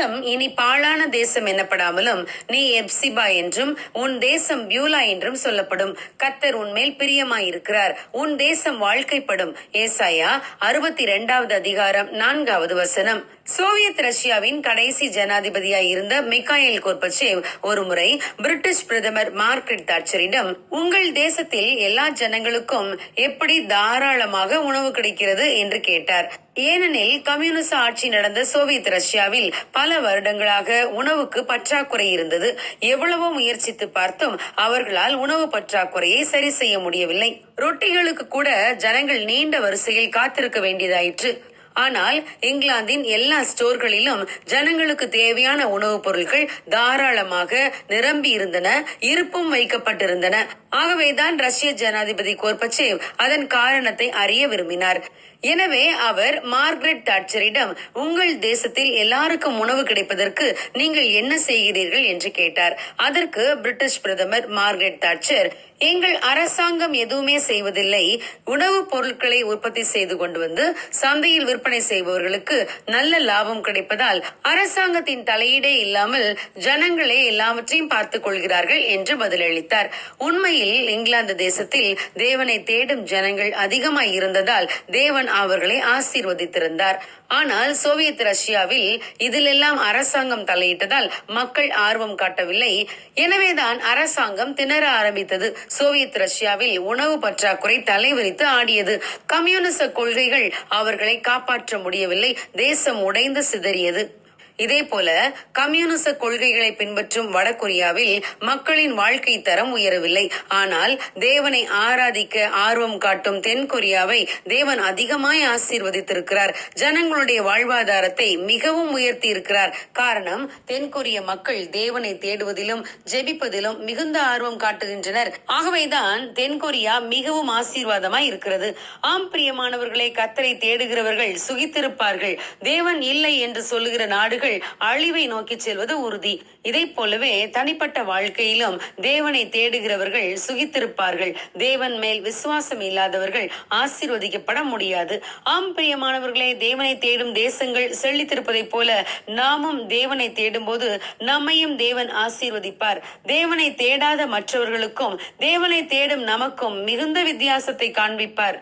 தேசம் இனி பாழான தேசம் எனப்படாமலும் நீ எப்சிபா என்றும் உன் தேசம் பியூலா என்றும் சொல்லப்படும். கத்தர் உன்மேல் பிரியமாயிருக்கிறார். உன் தேசம் வாழ்க்கைப்படும். ஏசாயா அறுபத்தி இரண்டாவது அதிகாரம் நான்காவது வசனம். சோவியத் ரஷ்யாவின் கடைசி ஜனாதிபதியாய் இருந்த மிகாயில் கோர்பச்சேவ் ஒருமுறை பிரிட்டிஷ் பிரதமர் மார்க்ரெட் தாட்சரிடம் உங்கள் தேசத்தில் எல்லா ஜனங்களுக்கும் எப்படி தாராளமாக உணவு கிடைக்கிறது? என்று கேட்டார். ஏனெனில் கம்யூனிச ஆட்சி நடந்த சோவியத் ரஷ்யாவில் பல வருடங்களாக உணவுக்கு பற்றாக்குறை இருந்தது. எவ்வளவோ முயற்சித்து பார்த்தும் அவர்களால் உணவு பற்றாக்குறையை சரி செய்ய முடியவில்லை. ரொட்டிகளுக்கு கூட ஜனங்கள் நீண்ட வரிசையில் காத்திருக்க வேண்டியதாயிற்று. ஆனால் இங்கிலாந்தின் எல்லா ஸ்டோர்களிலும் ஜனங்களுக்கு தேவையான உணவுப் பொருட்கள் தாராளமாக நிரம்பி இருந்தன இருப்பும் வைக்கப்பட்டிருந்தன. ஆகவேதான் ரஷ்ய ஜனாதிபதி கோர்பச்சேவ் அதன் காரணத்தை அறிய விரும்பினார். எனவே அவர் மார்கரெட் தாட்சரிடம் உங்கள் தேசத்தில் எல்லாருக்கும் உணவு கிடைப்பதற்கு நீங்கள் என்ன செய்கிறீர்கள்? என்று கேட்டார். அதற்கு பிரிட்டிஷ் பிரதமர் மார்கரெட் தாட்சர் எங்கள் அரசாங்கம் எதுவுமே செய்வதில்லை. உணவுப் பொருட்களை உற்பத்தி செய்து கொண்டு வந்து சந்தையில் விற்பனை செய்பவர்களுக்கு நல்ல லாபம் கிடைப்பதால் அரசாங்கத்தின் தலையீடே இல்லாமல் ஜனங்களே எல்லாவற்றையும் பார்த்துக் கொள்கிறார்கள் என்று பதிலளித்தார். உண்மையில் இங்கிலாந்து தேசத்தில் தேவனை தேடும் ஜனங்கள் அதிகமாய் இருந்ததால் தேவன் அவர்களை ஆசீர்வதித்திருந்தார். ஆனால் சோவியத் ரஷ்யாவில் இதிலெல்லாம் அரசாங்கம் தலையிட்டதால் மக்கள் ஆர்வம் காட்டவில்லை. எனவேதான் அரசாங்கம் திணற ஆரம்பித்தது. சோவியத் ரஷ்யாவில் உணவு பற்றாக்குறை தலைவரித்து ஆடியது. கம்யூனிச கொள்கைகள் அவர்களை காப்பாற்ற முடியவில்லை. தேசம் உடைந்து சிதறியது. இதே போல கம்யூனிச கொள்கைகளை பின்பற்றும் வடகொரியாவில் மக்களின் வாழ்க்கை தரம் உயரவில்லை. ஆனால் தேவனை ஆராதிக்க ஆர்வம் காட்டும் தென்கொரியாவை தேவன் அதிகமாய் ஆசீர்வதித்திருக்கிறார். ஜனங்களுடைய வாழ்வாதாரத்தை மிகவும் உயர்த்தி இருக்கிறார் காரணம் தென்கொரிய மக்கள் தேவனை தேடுவதிலும் ஜெபிப்பதிலும் மிகுந்த ஆர்வம் காட்டுகின்றனர். ஆகவேதான் தென்கொரியா மிகவும் ஆசீர்வாதமாய் இருக்கிறது. ஆம் பிரியமானவர்களை கத்தரை தேடுகிறவர்கள் சுகித்திருப்பார்கள். தேவன் இல்லை என்று சொல்லுகிற நாடுகள் அழிவை நோக்கி செல்வது உறுதி. இதை போலவே தனிப்பட்ட வாழ்க்கையிலும் தேவனை தேடுகிறவர்கள் சுகித்திருப்பார்கள். தேவன் மேல் விசுவாசம் இல்லாதவர்கள் ஆசீர்வதிக்கப்பட முடியாது. ஆம் பிரியமானவர்களே தேவனை தேடும் தேசங்கள் செழித்திருப்பதைப் போல நாமும் தேவனை தேடும்போது நம்மையும் தேவன் ஆசீர்வதிப்பார். தேவனை தேடாத மற்றவர்களுக்கும் தேவனை தேடும் நமக்கும் மிகுந்த வித்தியாசத்தை காண்பிப்பார்.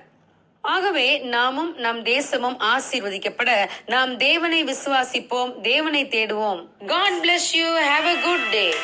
ஆகவே நாமும் நம் தேசமும் ஆசீர்வதிக்கப்பட நாம் தேவனை விசுவாசிப்போம் தேவனை தேடுவோம். God bless you have a good day